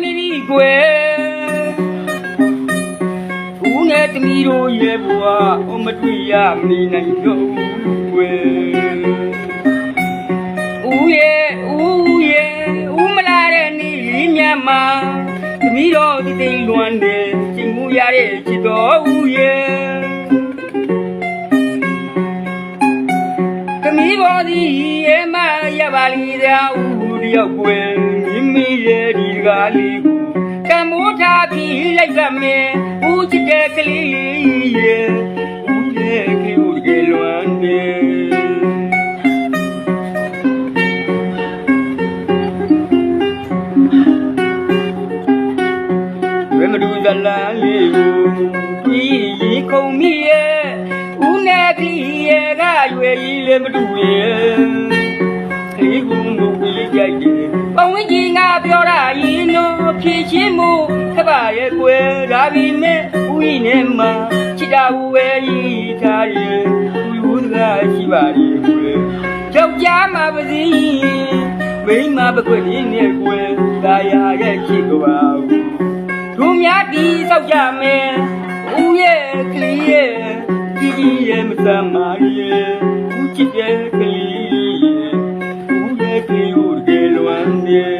မိမိကွယ်ဦးငယ်တမီတို့ရဲ့ဘဝအမတွေ့ရမနေနိုင်တော့ဘူးကွယ်ဦးရဲ့ဦးရဲ့ဦးမလာတဲ့နေ့မြန်မာတမီတို့တည်တည်လွမ်းတယ်ချိန်မှုရတဲ့ချစ်တော်ဦးရဲ့တမီဘောဒီအမရပါလီသာဦးတယောက်ကွယ် မိမိရဲ့ဒီကားလေးကိုကံမိုးထားပြီးလိုက်ပါမယ်ဦးချစ်တဲ့ကလေးရဲ့ဦးရဲ့ကလေးကိုတကယ်လွမ်းနေဝဲမဒူဇလန်လေးကိုပြီးရင်ခုံမိရဲ့ဦးနဲ့ကလေးရဲ့ကရွယ်ကြီးလည်းမတူရဲ့ကလေးကိုမဝေးကြိုက် မှုခက်ပါရဲ့ကွယ်ဒါပေမဲ့ဦးရင်နဲ့မှချစ်တာဝဲကြီးထားရဲ့ဦးဦးကရှိပါရဲ့ကွယ်ယောက်ျားမှာပါစီမိန်းမပကွက်လေးနဲ့ကွယ်ဒါရရဲ့ချစ်ကွာတို့များဒီစောက်ကြမယ်ဦးရဲ့ကလေးရဲ့ကြီးကြီးရဲ့မသမ္မာရဲ့ဦးချစ်ရဲ့ကလေးရဲ့ဦးရဲ့ကလေးကိုတကယ်လွမ်းနေ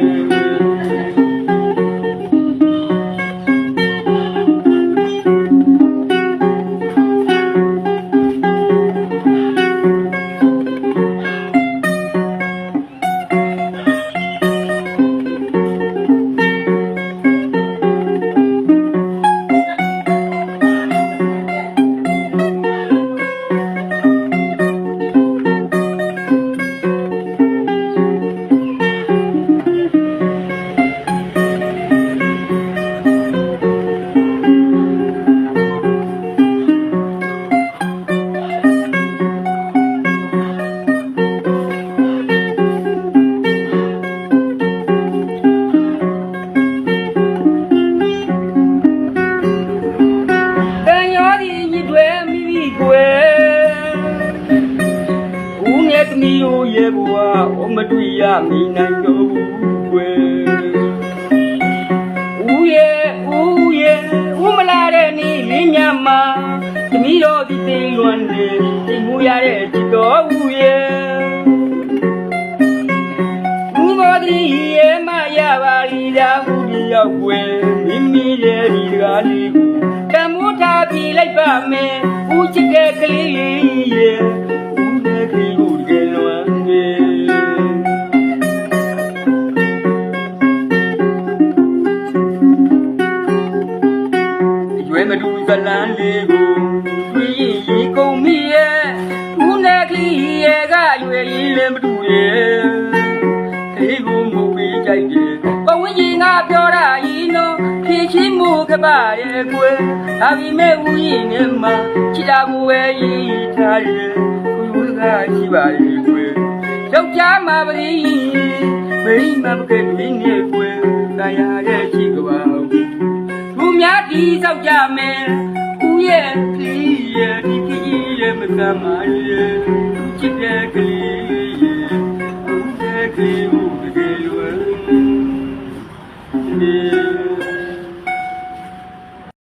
နဲ့သမီးတို့ရဲ့ဘဝအမတွေ့ရမိနိုင်တော့ဘူးကွယ်ဦးရဲ့ဦးရဲ့ဦးမလာတဲ့နေ့လေးညမှာသမီးတို့ဒီသိမ်လွန်နေသိမ်မှုရတဲ့ချစ်တော်ဦးရဲ့ဦးမောဒီရဲ့မရပါလီသာဦးဒီရောက်ွယ်မိမိရဲ့ဒီကားလေးကိုတမိုးထားပြီးလိုက်ပါမယ်ဦးချစ်တဲ့ကလေးလေး ရွယ်မတူဇလန်းလေးကိုတွေ့ရင်ရီကုန်မိရဲ့ဦးနဲ့ကလေးရဲ့ကရွယ်ရင်လည်းမတူရဲ့ကလေးကိုငုံပေးကြိုက်တယ်။ပဝင်းကြီးငါပြောတာရင်တော့ဖြည့်ချင်းမှုကပါရဲ့ကွယ်။ဒါပေမဲ့ဦးရင်နဲ့မှချစ်တာကိုပဲရည်ထားရဲ့။ကိုယ်ကရှိပါရဲ့ကွယ်။ယောက်ျားမှာပရိမိန်းမပကလေးနဲ့ကွယ်။ကာရရဲ့ရှိကပါဘူး။သူ များဒီစောက်ကြမယ်။ဦးရဲ့ကလေးရဲ့ဒီခကြီးရဲ့မကမ်းပါရဲ့